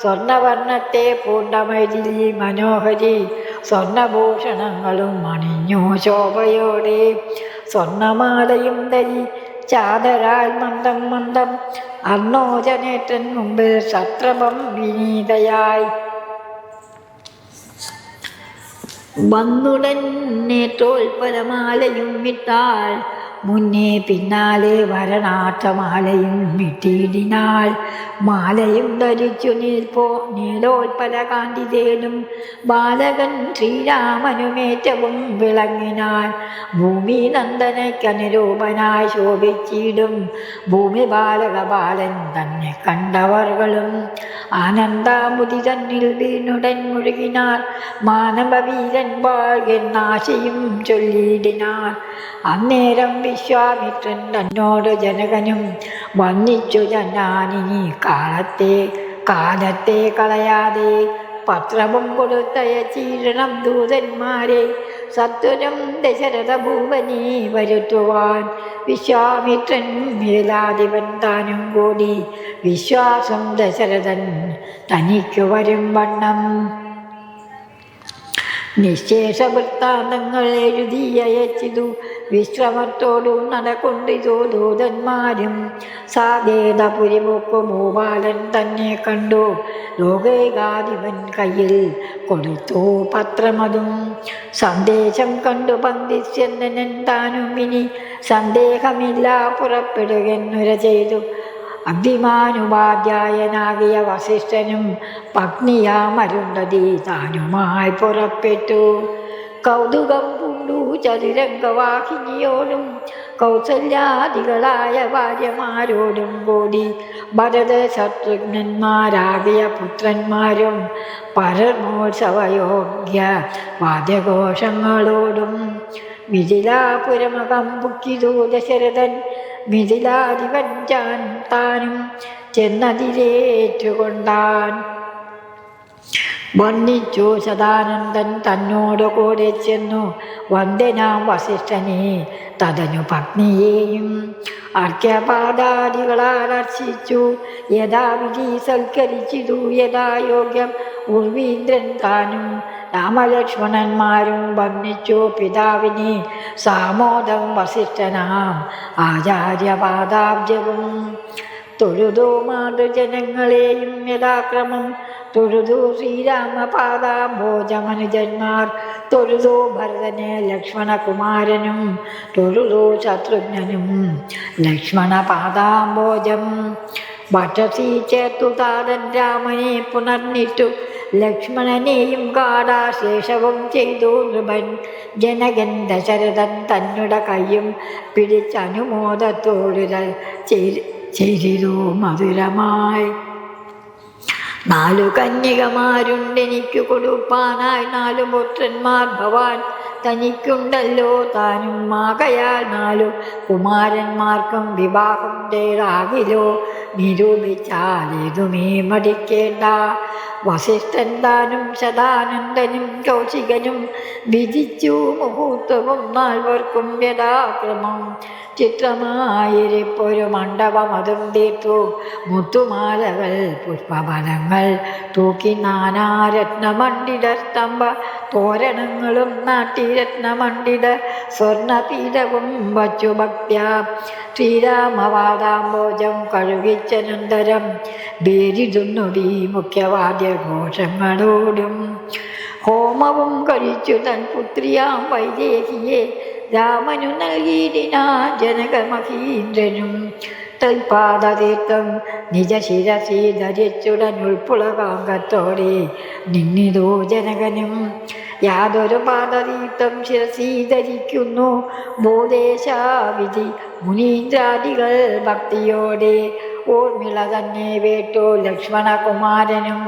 സ്വർണവർണത്തെ പൂണ്ടമരി മനോഹരി സ്വർണഭൂഷണങ്ങളും മണിഞ്ഞു ശോഭയോടെ. സ്വർണമാലയും തരി ചാതരാൽ മന്ദം മന്ദം അർണോജനേറ്റൻ മുമ്പിൽ ശത്രപം വിനീതയായി. വന്നുടൻ നേത്രോൽപലമാലയും വിട്ടാൽ മുന്നേ പിന്നാലെ വരണാട്ടമാലയും വിട്ടിടിനാൾ മാലയും ധരിച്ചു നീൽപ്പോ നീലോത്പല കാന്തിതേനും ബാലകൻ ശ്രീരാമനുമേറ്റവും വിളങ്ങിനാൽ ഭൂമി നന്ദനയ്ക്കനുരൂപനായി ശോഭിച്ചിടും. ഭൂമി ബാലക ബാലൻ തന്നെ കണ്ടവർകളും ആനന്ദാമുതി തന്നിൽ വീണുടൻ മുഴുകിനാർ മാനവവീരൻ വാഴ്കെന്നാശയും ചൊല്ലിയിടിനാർ അന്നേരം വിശ്വാമിത്രൻ തന്നോട് ജനകനും വന്നിച്ചു ജനാനിനി കാലത്തെ കാലത്തെ കളയാതെ. പത്രവും കൊടുത്തയച്ചീരണം ദൂതന്മാരെ സത്വരം ദശരഥ ഭൂപനി വരുത്തുവാൻ. വിശ്വാമിത്രൻ മേലാധിപൻ താനും കൂടി വിശ്വാസം ദശരഥൻ തനിക്കു വരും വണ്ണം. നിശേഷ വൃത്താന്തങ്ങൾ എഴുതി അയച്ചിതു വിശ്രമത്തോടു നടക്കൊണ്ടിതു ദൂതന്മാരും പുരിമുക്കു ഭൂപാലൻ തന്നെ കണ്ടു. ലോകേകാധിപൻ കയ്യിൽ കൊടുത്തു പത്രമതും. സന്ദേശം കണ്ടു പന്തിച്ചെന്നൻ താനും ഇനി സന്ദേഹമില്ല പുറപ്പെടുകെന്നുര ചെയ്തു. അഭിമാനുപാധ്യായനാകിയ വസിഷ്ഠനും പത്നിയാമരുണ്ടതി താനുമായി പുറപ്പെട്ടു. കൗതുകം പൂണ്ടു ചതുരംഗവാഹിനിയോടും കൗസല്യാദികളായ ഭാര്യമാരോടും കൂടി ഭരത ശത്രുഘ്നന്മാരാകിയ പുത്രന്മാരും പരമോത്സവയോഗ്യ വാദ്യഘോഷങ്ങളോടും മിഥിലാപുരമകം പുക്കിതു ദശരഥൻ മിഥിലാധിപൻ താനും ചെന്നതിരേറ്റുകൊണ്ടാൻ വർണിച്ചു സദാനന്ദൻ തന്നോട് കൂടെ ചെന്നു. വന്ദനാം വസിഷ്ഠനെ തതനു പത്നിയെയും അർഘ്യപാദാദികളാൽ അർച്ചിച്ചു. യഥാവിധി സൽക്കരിച്ചിതു യഥായോഗ്യം ഉർവീന്ദ്രൻ താനും. രാമലക്ഷ്മണന്മാരും വന്നിച്ചു പിതാവിനെ സാമോദം വസിഷ്ഠനാം ആചാര്യപാദാബ്ജവും തൊഴുതു മാതൃജനങ്ങളെയും യഥാക്രമം. തൊഴുതു ശ്രീരാമപാദാംബോജമനുജന്മാർ. തൊഴുതു ഭരതനെ ലക്ഷ്മണകുമാരനും. തൊഴുതു ശത്രുഘ്നനും. ലക്ഷ്മണപാദാംബോജം. ഭക്ഷസി ചേർത്തു താതൻ രാമനെ പുണർന്നിട്ടു. ലക്ഷ്മണനെയും കാടാശേഷവും ചെയ്തു നൃപൻ. ജനകൻ ദശരഥൻ തന്നുടെ കൈയും പിടിച്ചനുമോദത്തോടുതൽ ചെയ്തു മധുരമായി നാലു കന്യകമാരുണ്ടെനിക്ക് കൊടുപ്പാനായി. നാലു പുത്രന്മാർ ഭവാൻ തനിക്കുണ്ടല്ലോ. താനും മാകയാൽ നാലു കുമാരന്മാർക്കും വിവാഹം ചെയ്താകിലോ നിരൂപിച്ചാലേതുമേ മടിക്കേണ്ട. വസിഷ്ഠൻ താനും സദാനന്ദനും കൗശികനും വിധിച്ചു മുഹൂർത്തവും നാൽവർക്കും യഥാക്രമം. ചിത്രമായിരിപ്പൊരു മണ്ഡപം അതും മുത്തുമാലകൾ പുഷ്പഫലങ്ങൾ തൂക്കി നാനാരത്നമണ്ഡിത സ്തംഭ തോരണങ്ങളും നാട്ടിരത്നമണ്ഡിത സ്വർണപീഠവും വച്ചു ഭക്ത്യ. ശ്രീരാമവാദാംബോജം കഴുകിച്ചനന്തരം ബേരിതുന്നുടി മുഖ്യവാദ്യഘോഷങ്ങളോടും. ഹോമവും കഴിച്ചു തൻ പുത്രിയാം വൈദേഹിയെ. രാമനു നൽകിയിടിനാ ജനകമഹീന്ദ്രനും തൽപാദതീർത്ഥം ധരിച്ചുടൻ ഉൾപ്പുളകാംഗത്തോടെ നിന്നിതോ ജനകനും. യാതൊരു പാദതീർത്ഥം ശിരസി ധരിക്കുന്നു ഭൂദേശാവിധി മുനീന്ദ്രാദികൾ ഭക്തിയോടെ. ഊർമിള തന്നെ വേട്ടു ലക്ഷ്മണകുമാരനും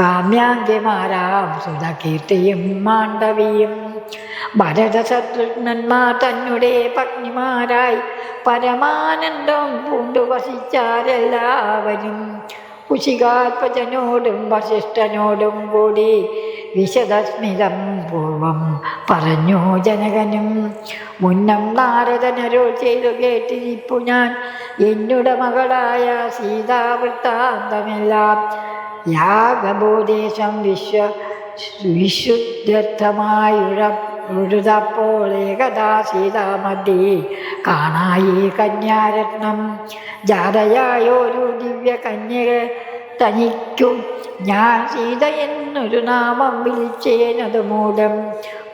കാമ്യാംഗ്യമാരാം സുധകീർത്തിയും മാണ്ഡവിയും. ഭരതശത്രുഘ്നന്മാർ തന്നെ പത്നിമാരായി പരമാനന്ദം പൂണ്ടു വസിച്ചാരെല്ലാവരും. കുശികാത്മജനോടും വസിഷ്ഠനോടും കൂടി വിശദസ്മിതം പൂർവം പറഞ്ഞു ജനകനും. മുന്നം നാരദനരോ ചെയ്തു കേട്ടിരിപ്പു ഞാൻ. എന്നുടെ മകളായ സീതാവൃത്താന്തമെല്ലാം യാഗബോധേശം വിശ്വ വിശുദ്ധമായുഴ ഉഴുതപ്പോൾ ഏകദാ സീതാമതി കാണായി കന്യാരത്നം. ജാതയായൊരു ദിവ്യ കന്യക തനിക്കും. ഞാൻ സീത എന്നൊരു നാമം വിളിച്ചേനത് മൂലം.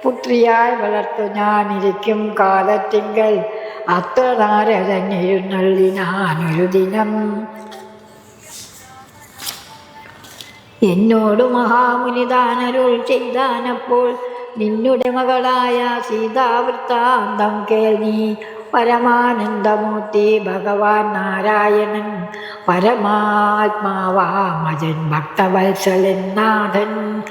പുത്രിയായി വളർത്തു ഞാനിരിക്കും കാലത്തിങ്കൽ അത്ര ഞാനൊരു ദിനം എന്നോട് മഹാമുനിദാനരുൾ ചെയ്താനപ്പോൾ നിന്നുടെ മകളായ സീതാവൃത്താന്തം കേൾവി. പരമാനന്ദമൂർത്തി ഭഗവാൻ നാരായണൻ. പരമാത്മാവാമജൻ ഭക്തവത്സലൻ നാഥൻ.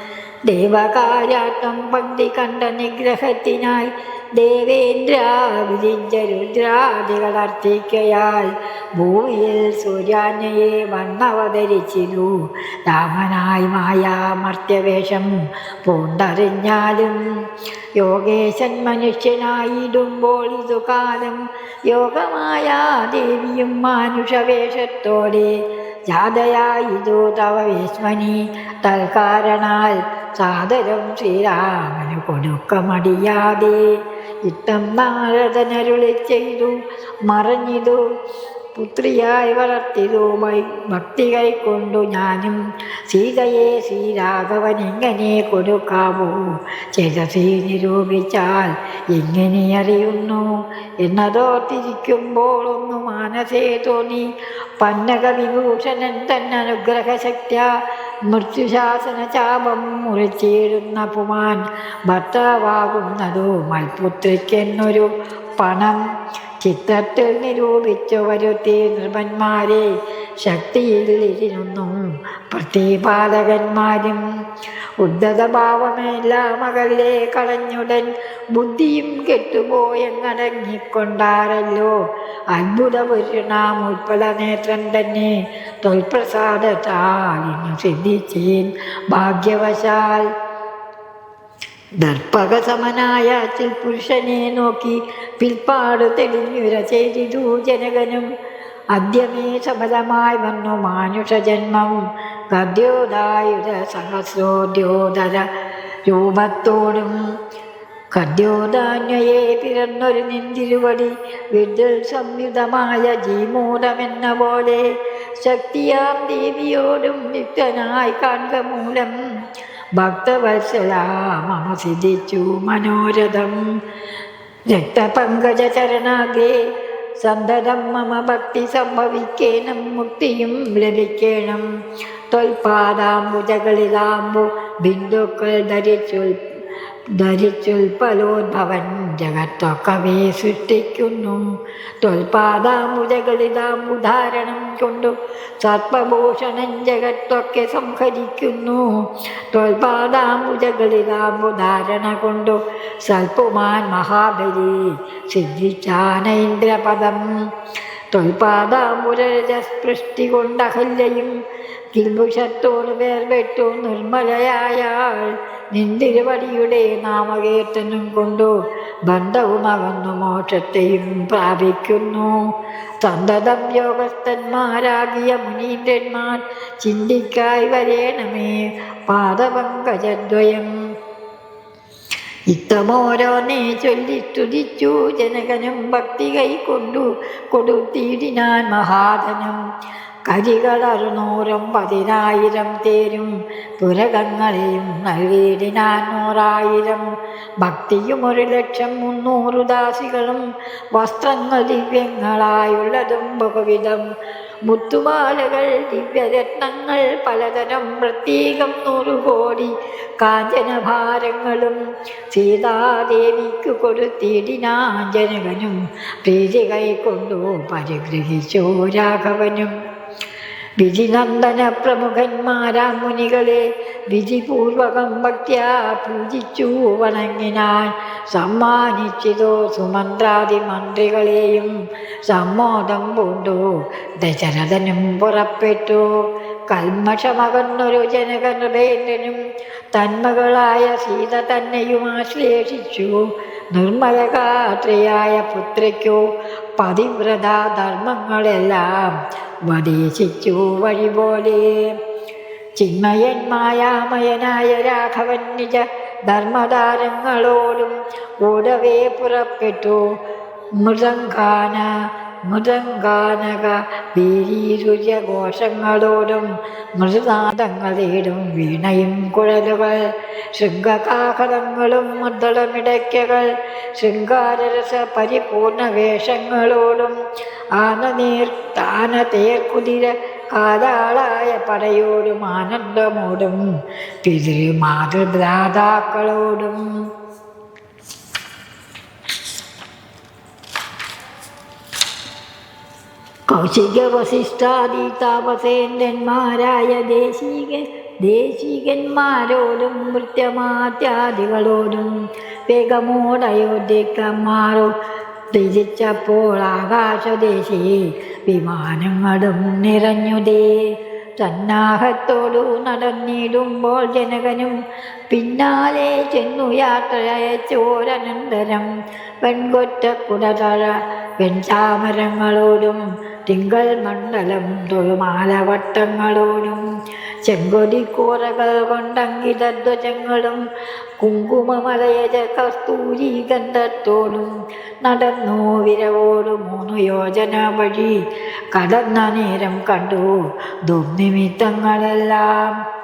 ദേവകാര്യാട്ടം പങ്ക്തി കണ്ട നിഗ്രഹത്തിനായി ദേവേന്ദ്ര വിരിഞ്ച രുദ്രാദികളർത്തിക്കയാൽ ഭൂമിയിൽ സൂര്യാനയെ വന്നവതരിച്ചിരു രാമനായി മായാമർത്യവേഷം പൂണ്ടറിഞ്ഞാലും യോഗേശൻ മനുഷ്യനായിടുമ്പോൾ ഇതുകാലം യോഗമായ ദേവിയും മാനുഷവേഷത്തോടെ ജാതയായിതു തവ വിസ്മനി തൽക്കാരണാൽ സാദരം ശ്രീരാമന് കൊടുക്കമടിയാതെ. ഇത്തം നാരദനരുളി ചെയ്തു മറഞ്ഞിതു. പുത്രിയായി വളർത്തിതു മൈ ഭക്തി കൈക്കൊണ്ടു ഞാനും സീതയെ ശ്രീരാഘവൻ എങ്ങനെ കൊടുക്കാമോ ചേതസി നിരൂപിച്ചാൽ എങ്ങനെ അറിയുന്നു? എന്നതോർത്തിരിക്കുമ്പോൾ ഒന്നു മാനസേ തോന്നി. പന്നക വിഭൂഷണൻ തന്നെ അനുഗ്രഹശക്തി മൃത്യുശാസന ചാപം മുറിച്ചിടുന്ന പുമാൻ ഭർത്താവാകുന്നതോ മൽപുത്രിക്കെന്നൊരു പണം ചിത്രത്തിൽ നിരൂപിച്ചു വരുത്തി നൃപന്മാരെ ശക്തിയിൽ ഇരുന്നും പ്രതിപാലകന്മാരും ഉദ്ധതഭാവമെല്ലാം അകലെ കളഞ്ഞുടൻ ബുദ്ധിയും കെട്ടുപോയെങ്ങടങ്ങിക്കൊണ്ടാരല്ലോ. അത്ഭുത പുരുഷനാം ഉത്പല നേത്രൻ തന്നെ തൊൽപ്രസാദത്താലിനു സിദ്ധിച്ചേൻ ഭാഗ്യവശാൽ ദർപ്പകസമനായ പുരുഷനെ നോക്കി പിൽപ്പാട് തെളിഞ്ഞുര ചെയ്തിതു ജനകനും. അദ്യമേ സഫലമായി വന്നു മാനുഷജന്മം ഗദ്യോദായുധ സഹസ്രോദ്യോധര രൂപത്തോടും കദ്യോദാന്വയെ പിറന്നൊരു നിന്തിരുവടി വിദ്യുൽ സംയുതമായ ജീമൂലമെന്ന പോലെ ശക്തിയാം ദേവിയോടും യുക്തനായി കാണുക മൂലം ഭക്തവത്സല സിദ്ധിച്ചു മനോരഥം. രക്തപങ്കജചരണാകെ സന്തതം മമ ഭക്തി സംഭവിക്കേണം മുക്തിയും ലഭിക്കണം. തൊൽപാദാംബുജകളിലാമ്പു ബിന്ദുക്കൾ ധരിച്ചുൽ ധരിച്ചുൽപ്പലോദ്ഭവൻ ജഗത്തൊക്കവേ സൃഷ്ടിക്കുന്നു ഉദാഹരണം കൊണ്ടു സർപ്പഭൂഷണൻ ജഗത്തൊക്കെ സംഹരിക്കുന്നു തൊൽപാദാമുജകളിതാമ്പുധാരണ കൊണ്ടു സൽപ്പുമാൻ മഹാബലി സിദ്ധിച്ചാനൈന്ദ്രപദം. തൊൽപാദാമുരജസ്പൃഷ്ടി കൊണ്ടഹല്യയും കിൽഭുഷത്തോട് വേർപെട്ടു നിർമ്മലയായാൾ നിന്തിരുവടിയുടെ നാമകേട്ടനും കൊണ്ടു ബന്ധവുമകന്നു മോക്ഷത്തെയും പ്രാപിക്കുന്നു. സന്തതം യോഗസ്ഥന്മാരാകിയ മുനീന്ദ്രന്മാർ ചിന്തിക്കായി വരേണമേ പാദപങ്കജദ്വയം. ഇത്തമോരോനെ ചൊല്ലി സ്തുതിച്ചു ജനകനും ഭക്തി കൈക്കൊണ്ടു കൊടുത്തിടിനാൻ മഹാധനം. കരികളറുനൂറും പതിനായിരം തേരും പുരകങ്ങളെയും നൽകിയിടിനാൻ നൂറായിരം ഭക്തിയും ഒരു ലക്ഷം മുന്നൂറ് ദാസികളും വസ്ത്രങ്ങൾ ദിവ്യങ്ങളായുള്ളതും ബഹുവിധം. മുത്തുമാലകൾ ദിവ്യരത്നങ്ങൾ പലതരം പ്രത്യേകം നൂറു കോടി കാഞ്ചനഭാരങ്ങളും സീതാദേവിക്ക് കൊടുത്തിടിനാഞ്ജനകനും പ്രീതി കൈക്കൊണ്ടു പരിഗ്രഹിച്ചു രാഘവനും. വിധിനന്ദന പ്രമുഖന്മാരാ മുനികളെ വിധിപൂർവകം ഭക്ത്യാ പൂജിച്ചു വണങ്ങിനാൻ സമ്മാനിച്ചിതോ സുമന്ത്രാദി മന്ത്രികളെയും സമ്മോദം പൂണ്ടു. ദശരഥനും പുറപ്പെട്ടു. കൽമഷമകന്നൊരു ജനകനൃപേന്ദ്രനും തന്മകളായ സീത തന്നെയും ആശ്ലേഷിച്ചു. നിർമ്മലകാത്രയായ പുത്രിക്കു പതിവ്രത ധർമ്മങ്ങളെല്ലാം ഉപദേശിച്ചു വഴി പോലെ ചിന്മയൻ മായാമയനായ രാഘവൻ നിജ ധർമ്മതാരങ്ങളോടും കൂടവേ പുറപ്പെട്ടു. മൃദംഗാന വീരീരുര്യ ഘോഷങ്ങളോടും വീണയും കുഴലുകൾ ശൃംഗകാഹളങ്ങളും മുദ്ദളമിടയ്ക്കകൾ ശൃംഗാരരസ പരിപൂർണ വേഷങ്ങളോടും ആനനീർ താന തേർക്കുതിര കാലാളായ പടയോടും ആനന്ദമോടും പിതൃ മാതൃഭ്രാതാക്കളോടും കൗശിക വസിഷ്ഠാദി താപസേന്ദ്രന്മാരായ ദേശീക ദേശികന്മാരോടും വൃത്യമാത്യാദികളോടും വേഗമോടയോധ്യക്കന്മാരോ തിരിച്ചപ്പോൾ ആകാശദേശി വിമാനങ്ങളും നിറഞ്ഞുതേ. സന്നാഹത്തോടു നടന്നിടുമ്പോൾ ജനകനും പിന്നാലെ ചെന്നു യാത്രയച്ചോരനന്തരം പെൺകൊറ്റക്കുടതഴ പെൺചാമരങ്ങളോടും തിങ്കൾ മണ്ഡലം തൊഴുമാലവട്ടങ്ങളോടും ചെങ്കൊടിക്കൂറകൾ കൊണ്ടങ്കിതധ്വജങ്ങളും കുങ്കുമമലയജ കസ്തൂരി ഗന്ധത്തോടും നടന്നു വിരവോട് മൂന്നു യോജന വഴി കടന്ന നേരം കണ്ടു ദുർനിമിത്തങ്ങളെല്ലാം.